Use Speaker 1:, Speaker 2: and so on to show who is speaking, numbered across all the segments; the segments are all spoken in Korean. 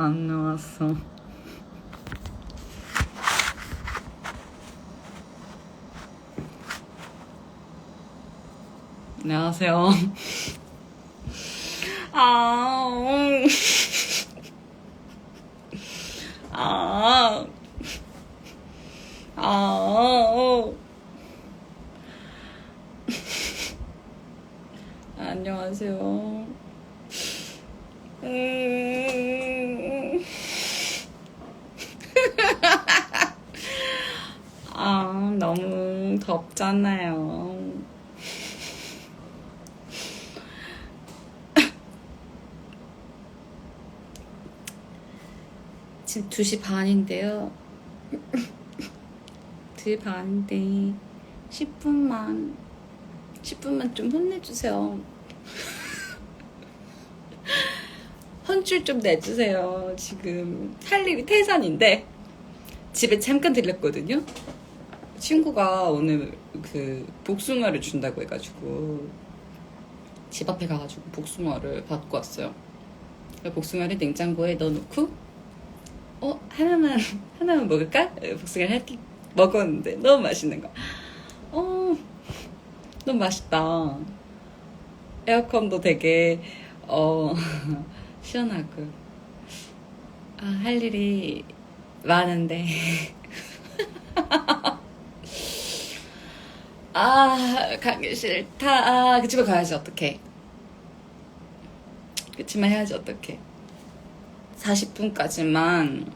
Speaker 1: 안 나왔어. 안녕하세요. 아, 음. 아, 아, 어. 안녕하세요. 음. 너무 덥잖아요. 지금 2시 반인데요. 2시 반인데 10분만 10분만 좀 혼내주세요. 혼줄 좀 내주세요. 지금 할 일이 태산인데 집에 잠깐 들렸거든요. 친구가 오늘 그 복숭아를 준다고 해가지고 집 앞에 가가지고 복숭아를 받고 왔어요. 복숭아를 냉장고에 넣어놓고 어 하나만 하나만 먹을까? 복숭아를 이렇게 먹었는데 너무 맛있는 거. 어 너무 맛있다. 에어컨도 되게 어 시원하고 아, 할 일이 많은데 아 가기 싫다. 아, 그 집에 가야지 어떡해. 그치만 해야지 어떡해. 40분까지만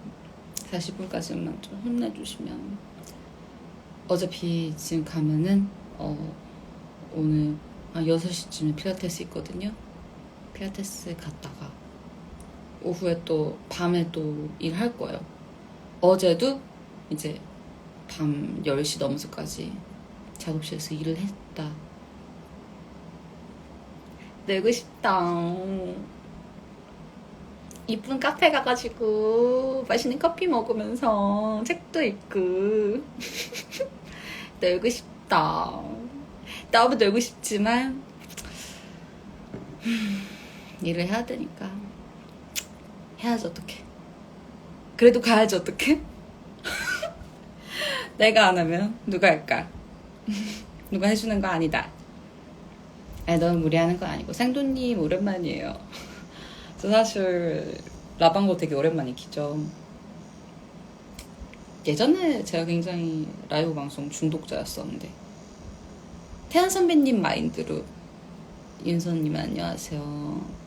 Speaker 1: 40분까지만 좀 혼내주시면 어차피 지금 가면은 어 오늘 한 6시쯤에 필라테스 있거든요 필라테스 갔다가 오후에 또 밤에 또 일할 거예요 어제도 이제 밤 10시 넘어서까지 작업실에서 일을 했다 내고 싶다 이쁜 카페 가가지고 맛있는 커피 먹으면서 책도 읽고 놀고 싶다. 너무 놀고 싶지만 일을 해야 되니까 해야지 어떡해. 그래도 가야지 어떡해? 내가 안 하면 누가 할까? 누가 해주는 거 아니다. 아니 너무 무리하는 건 아니고 생도님 오랜만이에요. 저 사실 라방고 되게 오랜만에 키죠. 예전에 제가 굉장히 라이브 방송 중독자였었는데 태연 선배님 마인드로 윤선님 안녕하세요.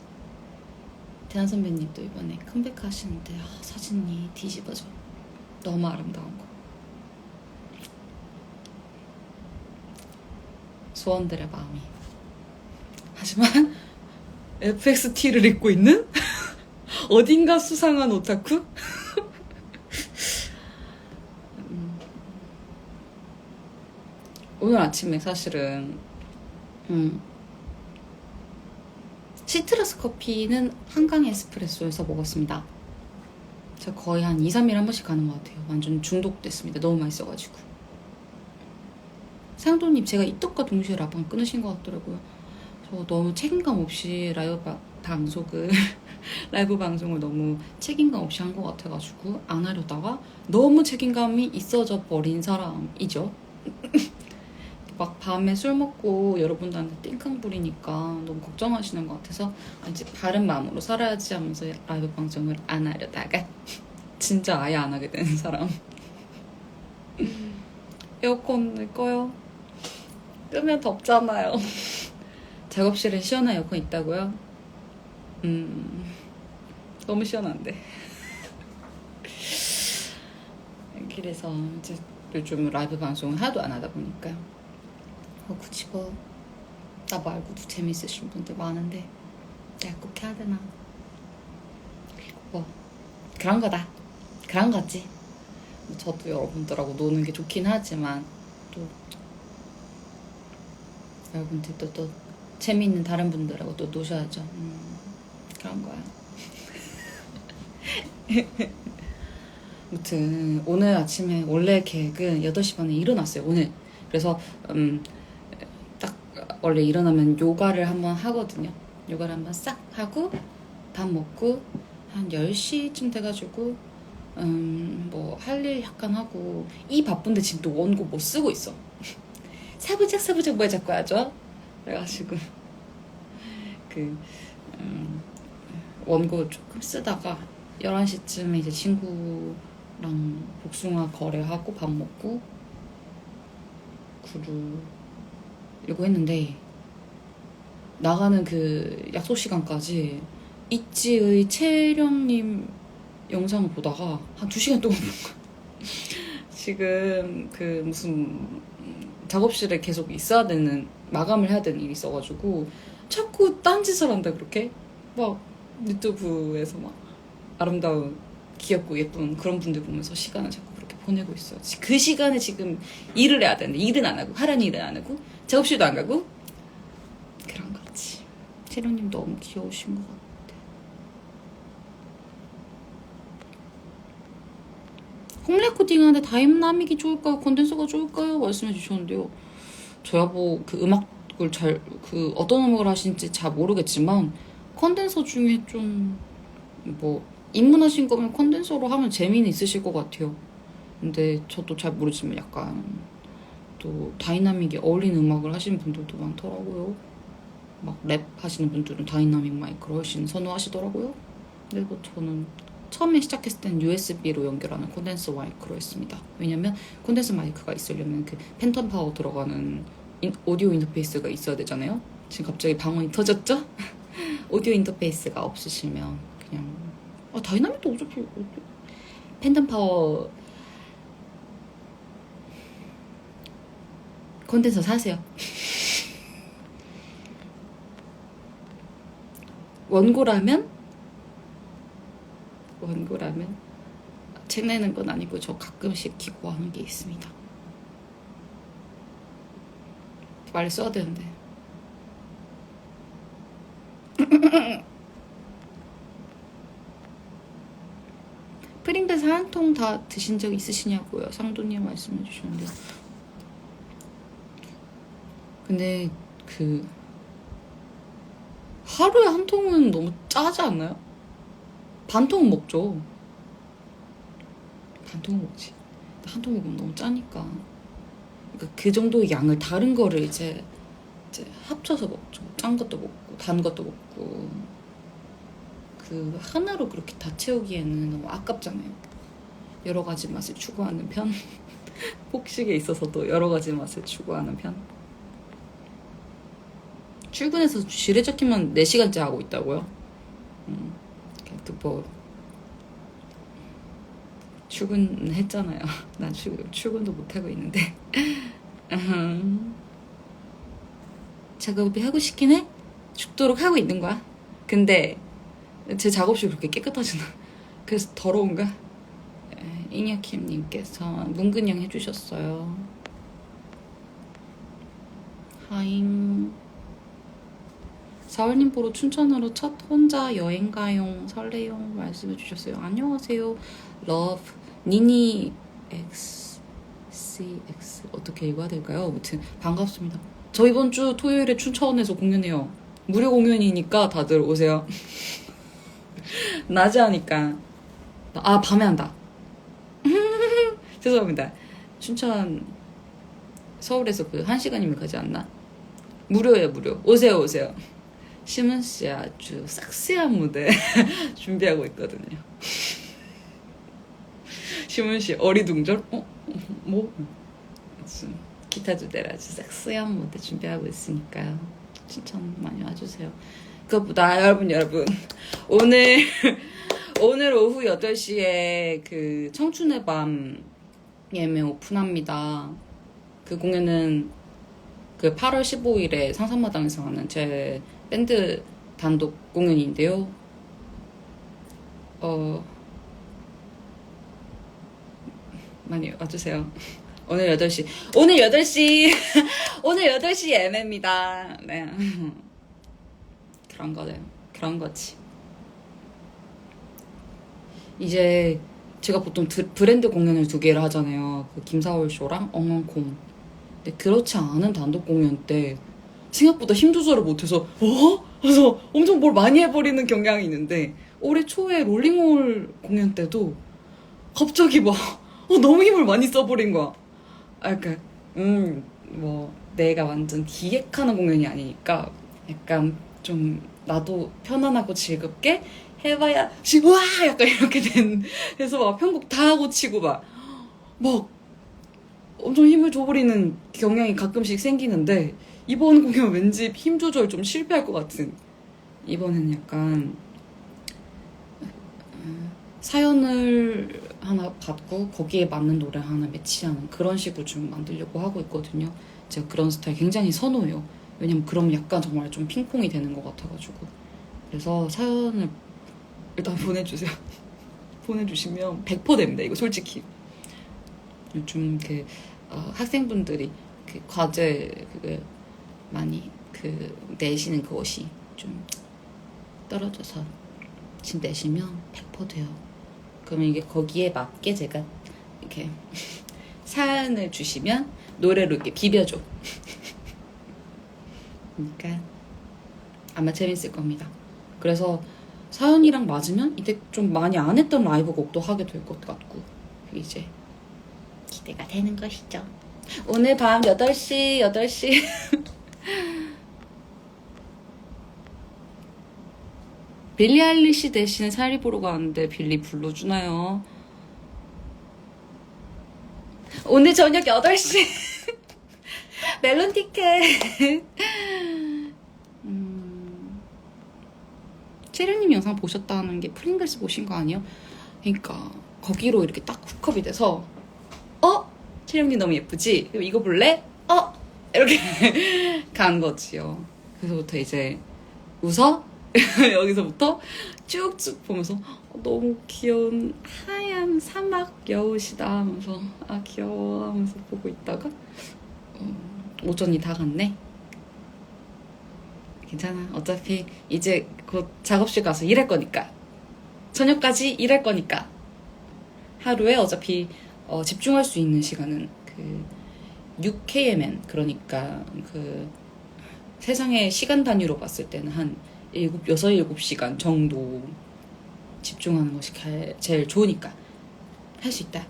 Speaker 1: 태연 선배님도 이번에 컴백하시는데 아, 사진이 뒤집어져. 너무 아름다운 거. 소원들의 마음이. 하지만 FXT를 입고 있는 어딘가 수상한 오타쿠? 음. 오늘 아침에 사실은 음, 시트러스 커피는 한강 에스프레소에서 먹었습니다. 제가 거의 한 2, 3일에 한 번씩 가는 것 같아요. 완전 중독됐습니다. 너무 맛있어가지고. 상도님 제가 이 떡과 동시에 라방 끊으신 것 같더라고요. 저 너무 책임감 없이 라이브 바, 방송을 라이브 방송을 너무 책임감 없이 한 것 같아가지고 안 하려다가 너무 책임감이 있어져 버린 사람이죠. 막 밤에 술 먹고 여러분들한테 띵캉 부리니까 너무 걱정하시는 것 같아서 아, 이제 바른 마음으로 살아야지 하면서 라이브 방송을 안 하려다가 진짜 아예 안 하게 되는 사람. 에어컨을 꺼요. 끄면 덥잖아요. 작업실에 시원한 에어컨 있다고요? 음, 너무 시원한데. 그래서 이제 요즘 라이브 방송을 하도 안 하다 보니까 어, 굳이 뭐, 나 말고도 재밌으신 분들 많은데 내가 꼭 해야 되나? 그리고 뭐, 그런 거다. 그런 거지. 뭐 저도 여러분들하고 노는 게 좋긴 하지만 또 여러분들도 또 재미있는 다른 분들하고 또 노셔야죠. 음, 그런 거야. 아무튼 오늘 아침에 원래 계획은 8시 반에 일어났어요. 오늘. 그래서 음, 딱 원래 일어나면 요가를 한번 하거든요. 요가를 한번 싹 하고 밥 먹고 한 10시쯤 돼가지고 음 뭐 할 일 약간 하고 이 바쁜데 지금 또 원고 뭐 쓰고 있어 사부작 사부작 뭐 자꾸 하죠 그래가지고 그 음, 원고 조금 쓰다가 11시쯤에 이제 친구랑 복숭아 거래하고 밥 먹고 그러려고 했는데 나가는 그 약속 시간까지 있지의 채령님 영상을 보다가 한두 시간 동안 본 거야. 지금 그 무슨 작업실에 계속 있어야 되는 마감을 해야 되는 일이 있어가지고 자꾸 딴짓을 한다 그렇게 막 유튜브에서 막 아름다운 귀엽고 예쁜 그런 분들 보면서 시간을 자꾸 그렇게 보내고 있어요. 그 시간에 지금 일을 해야 되는데 일은 안 하고 하라는 일은 안 하고 작업실도 안 가고 그런 거지. 채령님 너무 귀여우신 것 같아. 홈 레 코딩하는데 다이나믹이 좋을까요? 컨덴서가 좋을까요? 말씀해 주셨는데요. 저야 뭐 그 음악을 잘 그 어떤 음악을 하시는지 잘 모르겠지만 컨덴서 중에 좀 뭐 입문하신 거면 컨덴서로 하면 재미는 있으실 것 같아요. 근데 저도 잘 모르지만 약간 또 다이나믹이 어울리는 음악을 하시는 분들도 많더라고요. 막 랩 하시는 분들은 다이나믹 마이크를 훨씬 선호하시더라고요. 근데 뭐 저는 처음에 시작했을 때는 USB로 연결하는 콘덴서 마이크로 했습니다. 왜냐면 콘덴서 마이크가 있으려면 그 팬텀 파워 들어가는 인- 오디오 인터페이스가 있어야 되잖아요. 지금 갑자기 방언이 터졌죠? 오디오 인터페이스가 없으시면 그냥 아 다이나믹도 어차피 오디오- 팬텀 파워 콘덴서 사세요. 원고라면 책 내는 건 아니고 저 가끔씩 기고 하는 게 있습니다. 빨리 써야 되는데. 프링베스 한 통 다 드신 적 있으시냐고요? 상도님 말씀해 주셨는데. 근데 그 하루에 한 통은 너무 짜지 않나요? 반 통은 먹죠. 반 통은 먹지. 한 통 먹으면 너무 짜니까. 그러니까 그 정도의 양을 다른 거를 이제 이제 합쳐서 먹죠. 짠 것도 먹고 단 것도 먹고. 그 하나로 그렇게 다 채우기에는 너무 아깝잖아요. 여러 가지 맛을 추구하는 편. 폭식에 있어서도 여러 가지 맛을 추구하는 편. 출근해서 지뢰잡기만 4시간째 하고 있다고요? 음, 그뭐 출근했잖아요. 난 출근, 출근도 못하고 있는데. 음. 작업이 하고 싶긴 해? 죽도록 하고 있는 거야. 근데 제 작업실 그렇게 깨끗하진 않아. 그래서 더러운가? 에, 이냐킴님께서 문근영 해주셨어요. 하잉. 사월님 보러 춘천으로 첫 혼자 여행 가용 설레용 말씀해 주셨어요. 안녕하세요. 러브 니니 X CX 어떻게 읽어야 될까요? 아무튼 반갑습니다. 저 이번 주 토요일에 춘천에서 공연해요. 무료 공연이니까 다들 오세요. 낮에 하니까 아 밤에 한다. 죄송합니다. 춘천 서울에서 그 한 시간이면 가지 않나? 무료예요 무료. 오세요 오세요. 시문 씨 아주 싹스한 무대 준비하고 있거든요. 시문 씨 어리둥절? 어? 뭐? 기타 두대로 아주 싹스한 무대 준비하고 있으니까요. 추천 많이 와주세요. 그것보다 여러분 여러분 오늘 오늘 오후 8시에 그 청춘의 밤 예매 오픈합니다. 그 공연은 그 8월 15일에 상상마당에서 하는 제 밴드 단독 공연인데요. 어, 많이 와주세요. 오늘 8시. 오늘 8시. 오늘 8시 예매입니다. 네. 그런 거네요. 그런 거지. 이제 제가 보통 드- 브랜드 공연을 두 개를 하잖아요. 그 김사월 쇼랑 엉엉콩. 근데 그렇지 않은 단독 공연 때 생각보다 힘 조절을 못해서 어? 그래서 엄청 뭘 많이 해버리는 경향이 있는데 올해 초에 롤링홀 공연 때도 갑자기 막 어, 너무 힘을 많이 써버린 거야. 아, 약간 음뭐 내가 완전 기획하는 공연이 아니니까 약간 좀 나도 편안하고 즐겁게 해봐야 와 약간 이렇게 된 그래서 막 편곡 다 하고 치고 막 막 엄청 힘을 줘버리는 경향이 가끔씩 생기는데 이번 공연 왠지 힘 조절 좀 실패할 것 같은 이번엔 약간 음, 사연을 하나 받고 거기에 맞는 노래 하나 매치하는 그런 식으로 좀 만들려고 하고 있거든요. 제가 그런 스타일 굉장히 선호해요. 왜냐면 그럼 약간 정말 좀 핑퐁이 되는 것 같아가지고 그래서 사연을 일단 보내주세요. 보내주시면 100% 됩니다. 이거 솔직히 요즘 그 어, 학생분들이 그 과제 그게 많이 그 내시는 그것이 좀 떨어져서 지금 내시면 100% 돼요. 그러면 이게 거기에 맞게 제가 이렇게 사연을 주시면 노래로 이렇게 비벼줘. 그러니까 아마 재밌을 겁니다. 그래서 사연이랑 맞으면 이제 좀 많이 안 했던 라이브 곡도 하게 될 것 같고 이제 기대가 되는 것이죠. 오늘 밤 8시, 8시. 빌리 아일리시 대신 사리 보러 가는데 빌리 불러주나요? 오늘 저녁 8시. 멜론 티켓. 음, 채령님 영상 보셨다는 게 프링글스 보신 거 아니에요? 그러니까 거기로 이렇게 딱 훅업이 돼서 어? 채령님 너무 예쁘지? 이거 볼래? 어? 이렇게 간 거지요. 그래서부터 이제 웃어? 여기서부터 쭉쭉 보면서 어, 너무 귀여운 하얀 사막 여우시다 하면서 아 귀여워 하면서 보고 있다가 음, 오전이 다 갔네. 괜찮아. 어차피 이제 곧 작업실 가서 일할 거니까. 저녁까지 일할 거니까. 하루에 어차피 어, 집중할 수 있는 시간은 그 6KMN 그러니까 그 세상의 시간 단위로 봤을 때는 한 7, 6, 7시간 정도 집중하는 것이 가- 제일 좋으니까 할 수 있다.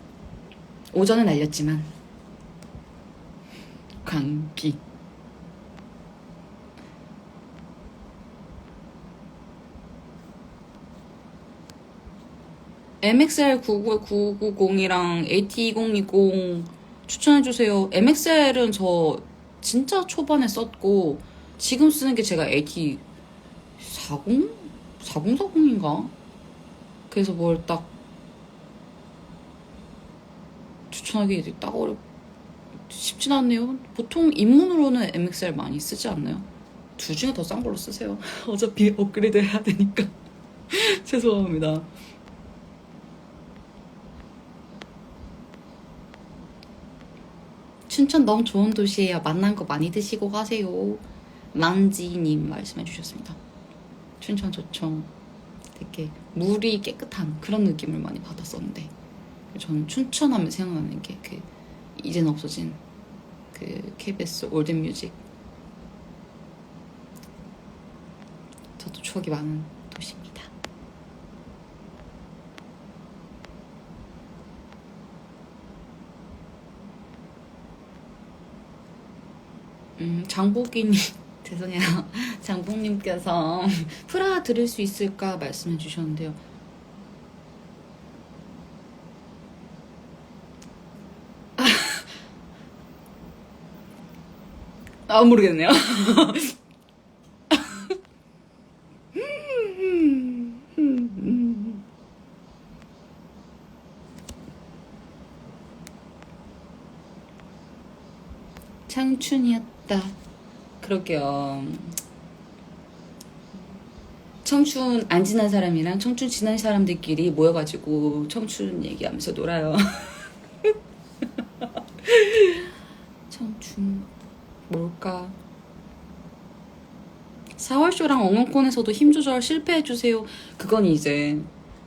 Speaker 1: 오전은 날렸지만 감기 MXL 990이랑 AT2020 추천해주세요. MXL은 저 진짜 초반에 썼고 지금 쓰는 게 제가 AT 40? 4040인가? 그래서 뭘 딱 추천하기 딱 어렵 쉽진 않네요. 보통 입문으로는 MXL 많이 쓰지 않나요? 둘 중에 더 싼 걸로 쓰세요. 어차피 업그레이드 해야 되니까. 죄송합니다. 춘천 너무 좋은 도시예요. 만난 거 많이 드시고 가세요. 만지님 말씀해 주셨습니다. 춘천 좋죠. 되게 물이 깨끗한 그런 느낌을 많이 받았었는데 저는 춘천 하면 생각나는 게 그 이제는 없어진 그 KBS 올드뮤직 저도 추억이 많은 도시입니다. 음, 장복이님 죄송해요. 장복님께서 프라 들을 수 있을까 말씀해 주셨는데요. 아 모르겠네요. 청춘이었다. 그러게요. 청춘 안 지난 사람이랑 청춘 지난 사람들끼리 모여가지고 청춘 얘기하면서 놀아요. 청춘 뭘까? 4월쇼랑 엉엉콘에서도 힘 조절 실패해주세요. 그건 이제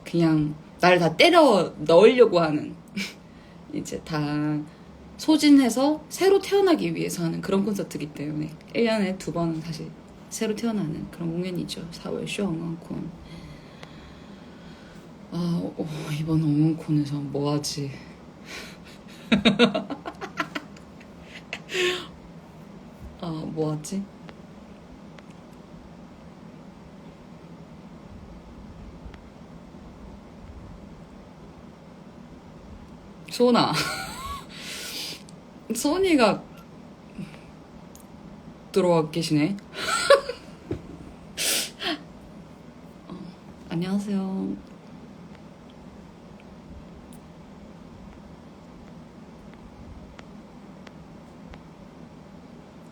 Speaker 1: 그냥 나를 다 때려 넣으려고 하는 이제 다 소진해서 새로 태어나기 위해서 하는 그런 콘서트이기 때문에 1년에 두 번은 사실 새로 태어나는 그런 공연이죠. 4월 쇼 엉엉콘. 아, 어, 이번 엉원콘에서 뭐 하지? 아, 뭐 하지? 소나. 소니가 들어와 계시네. 어, 안녕하세요.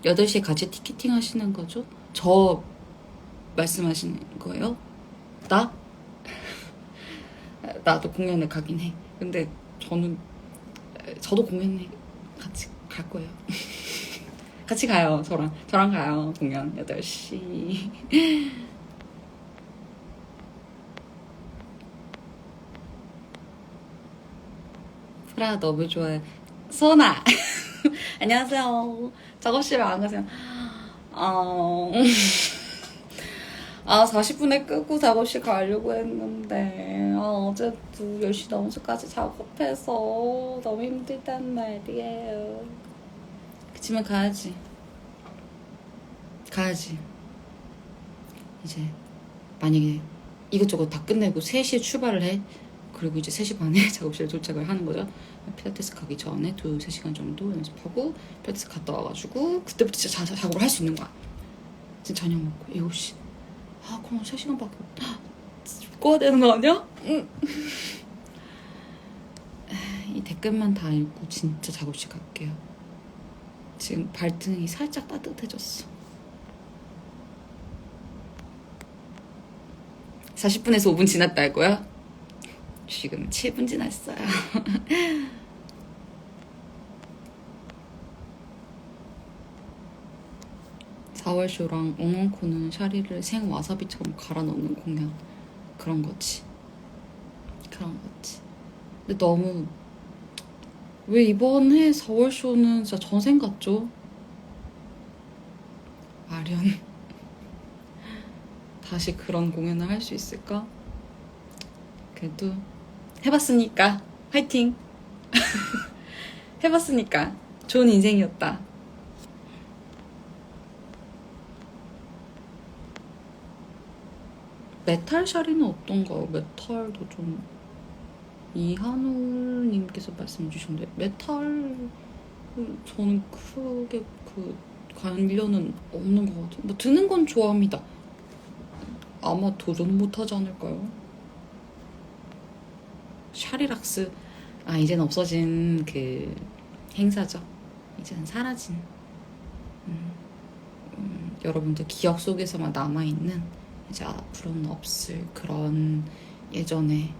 Speaker 1: 여덟 시에 같이 티켓팅 하시는 거죠? 저 말씀하시는 거예요? 나? 나도 공연에 가긴 해. 근데 저는 저도 공연에 같이 갈 거예요. 같이 가요. 저랑 저랑 가요. 공연 8시. 프라 너무 좋아요. 소나. 안녕하세요. 작업실에 안 가세요? 어... 아, 40분에 끄고 작업실 가려고 했는데, 아, 어제 도 10시 넘어서까지 작업해서 너무 힘들단 말이에요. 그치만 가야지. 가야지. 이제, 만약에 이것저것 다 끝내고 3시에 출발을 해. 그리고 이제 3시 반에 작업실에 도착을 하는 거죠. 필라테스 가기 전에 두, 세 시간 정도 연습하고 필라테스 갔다 와가지고 그때부터 진짜 자, 작업을 할 수 있는 거야. 진짜 저녁 먹고 7시. 아 그럼 3시간밖에 없다. 꺼야 되는 거 아니야? 응. 이 댓글만 다 읽고 진짜 작업실 갈게요. 지금 발등이 살짝 따뜻해졌어. 40분에서 5분 지났다 할 거야? 지금 7분 지났어요. 사월 쇼랑 엉엉코는 샤리를 생 와사비처럼 갈아 넣는 공연 그런 거지. 그런 거지. 근데 너무 왜 이번 해 4월 쇼는 진짜 전생 같죠? 아련 다시 그런 공연을 할 수 있을까? 그래도 해봤으니까 화이팅! 해봤으니까 좋은 인생이었다. 메탈 샤리는 어떤가요? 메탈도 좀 이한울님께서 말씀 주셨는데 메탈 저는 크게 그 관련은 없는 것 같아요. 뭐 듣는 건 좋아합니다. 아마 도전 못하지 않을까요? 샤리락스 아 이젠 없어진 그 행사죠. 이젠 사라진 음, 음, 여러분들 기억 속에서만 남아 있는 이제 앞으로는 없을 그런 예전에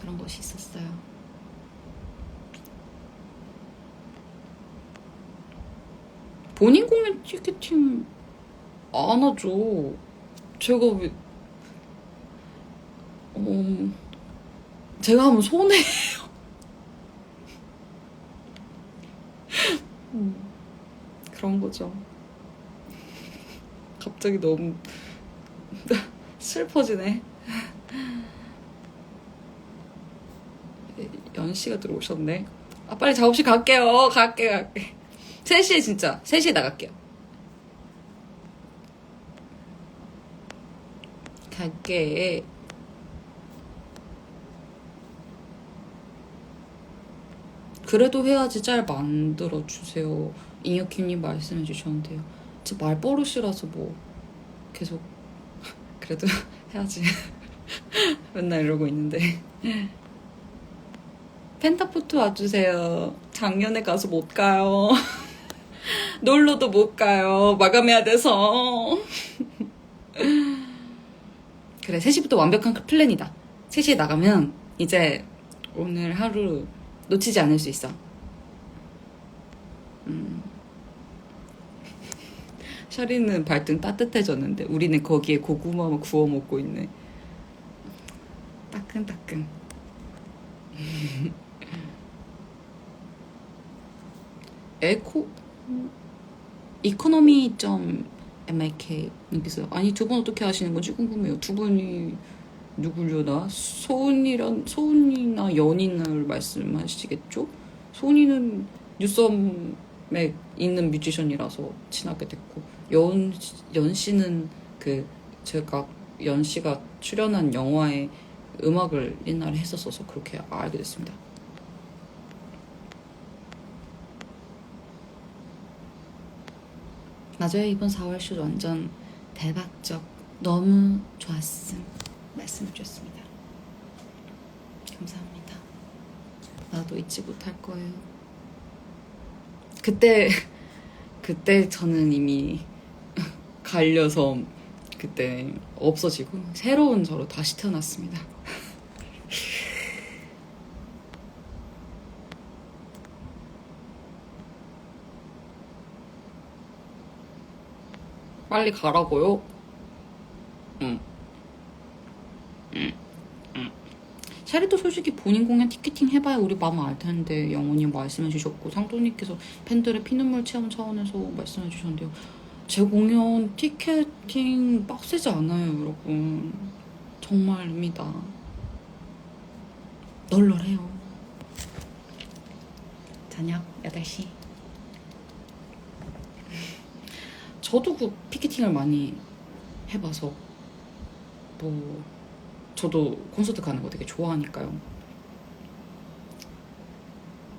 Speaker 1: 그런 것이 있었어요. 본인 공연 티켓팅 안 하죠. 제가 왜, 어, 제가 하면 손해예요. 음, 그런 거죠. 갑자기 너무 슬퍼지네. 연 씨가 들어오셨네. 아 빨리 작업실 갈게요. 갈게 갈게. 3시에 진짜 3시에 나갈게요. 갈게. 그래도 해야지 짤 만들어 주세요. 잉여킴님 말씀해 주셨는데요. 제 말버릇이라서 뭐 계속 그래도 해야지. 맨날 이러고 있는데. 펜타포트 와주세요. 작년에 가서 못 가요. 놀러도 못 가요. 마감해야 돼서. 그래, 3시부터 완벽한 플랜이다. 3시에 나가면 이제 오늘 하루 놓치지 않을 수 있어. 음. 샤리는 발등 따뜻해졌는데 우리는 거기에 고구마 구워 먹고 있네. 따끈따끈. 에코 이코노미 점 MIK 님께서 아니 두 분 어떻게 하시는 건지 궁금해요. 두 분이 누구려나 소은이란 소은이나 연인을 말씀하시겠죠? 소은이는 뉴썸에 있는 뮤지션이라서 친하게 됐고 연 연씨는 그 제가 연 씨가 출연한 영화에 음악을 옛날에 했었어서 그렇게 알게 됐습니다. 맞아요. 이번 4월 슛 완전 대박적. 너무 좋았음. 말씀해 주셨습니다. 감사합니다. 나도 잊지 못할 거예요. 그때 그때 저는 이미 갈려서 그때 없어지고 새로운 저로 다시 태어났습니다. 빨리 가라고요? 응. 응. 응. 샤리도 솔직히 본인 공연 티켓팅 해봐야 우리 마음 알 텐데 영원히 말씀해 주셨고 상도님께서 팬들의 피눈물 체험 차원에서 말씀해 주셨는데요. 제 공연 티켓팅 빡세지 않아요, 여러분. 정말입니다. 널널해요. 저녁 8시. 저도 그 피켓팅을 많이 해봐서 뭐 저도 콘서트 가는 거 되게 좋아하니까요.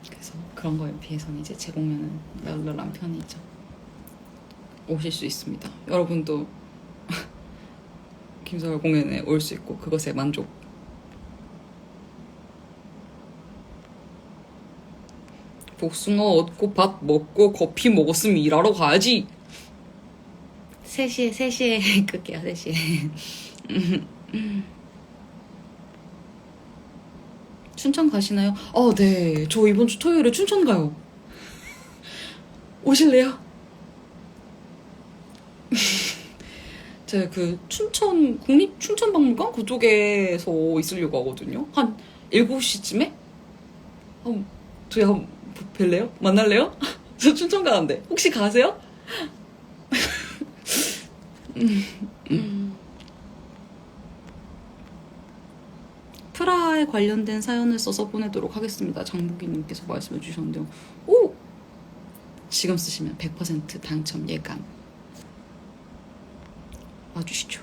Speaker 1: 그래서 그런 거에 비해서는 이제 제 공연은 널널한 편이죠. 오실 수 있습니다. 여러분도 김서열 공연에 올 수 있고 그것에 만족. 복숭아 얻고 밥 먹고 커피 먹었으면 일하러 가야지. 3시에 3시에 끌게요 3시에 춘천 가시나요? 어, 네. 저 이번 주 토요일에 춘천 가요. 오실래요? 제가 그 춘천 국립 춘천박물관 그쪽에서 있으려고 하거든요. 한 7시쯤에? 한 저희 한번 뵐래요? 만날래요? 저 춘천 가는데 혹시 가세요? 프라하에 관련된 사연을 써서 보내도록 하겠습니다. 장보기님께서 말씀해 주셨는데요. 오! 지금 쓰시면 100% 당첨 예감. 와주시죠.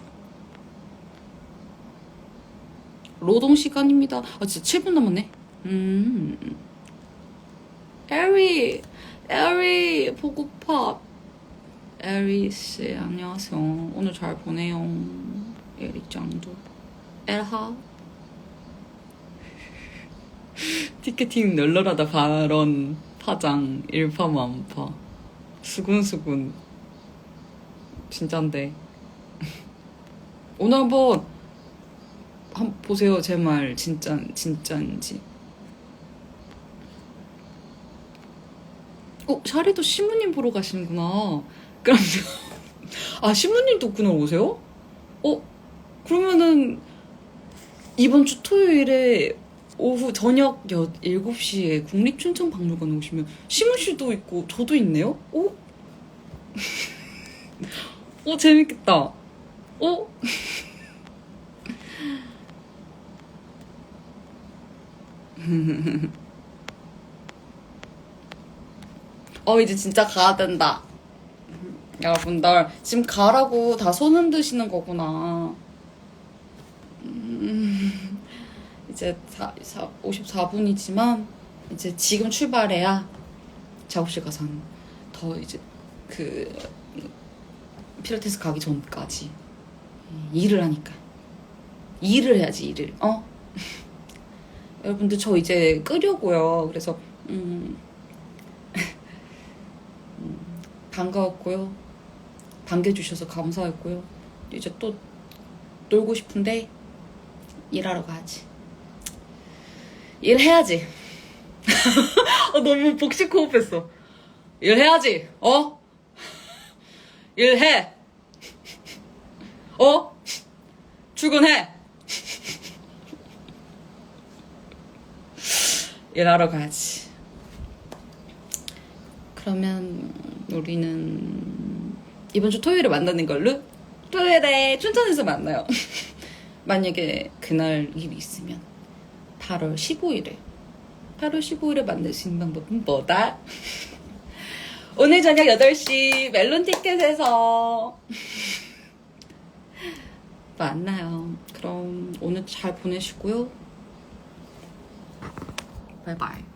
Speaker 1: 노동 시간입니다. 아 진짜 7분 남았네. 음. 에리, 에리 보고파. 에리 씨 안녕하세요. 오늘 잘 보내요. 에리 짱도. 엘하. 티켓팅 널널하다 발언 파장 일파만파 수군수군 진짠데 오늘 한번 한번 보세요 제 말 진짜 진짜인지 어 샤리도 신부님 보러 가시는구나 그럼 아 신부님도 그날 오세요? 어 그러면은 이번 주 토요일에 오후 저녁 여, 7시에 국립춘천박물관 오시면 시문 씨도 있고 저도 있네요? 오? 오 재밌겠다. 오? 어 이제 진짜 가야 된다. 여러분들 지금 가라고 다 손 흔드시는 거구나. 음, 이제 4, 4, 54분이지만 이제 지금 출발해야 작업실 가서 한더 이제 그 필라테스 가기 전까지 일을 하니까. 일을 해야지 일을. 어? 여러분들 저 이제 끄려고요. 그래서 음, 음, 반가웠고요. 반겨주셔서 감사했고요. 이제 또 놀고 싶은데 일하러 가야지. 일해야지. 아, 너무 복식 호흡했어. 일해야지. 어? 일해 어? 출근해! 일하러 가지. 그러면 우리는 이번 주 토요일에 만나는 걸로? 토요일에 춘천에서 만나요. 만약에 그날 일이 있으면 8월 15일에 8월 15일에 만날 수 있는 방법은 뭐다? 오늘 저녁 8시 멜론 티켓에서 만나요. 그럼 오늘 잘 보내시고요. 바이바이.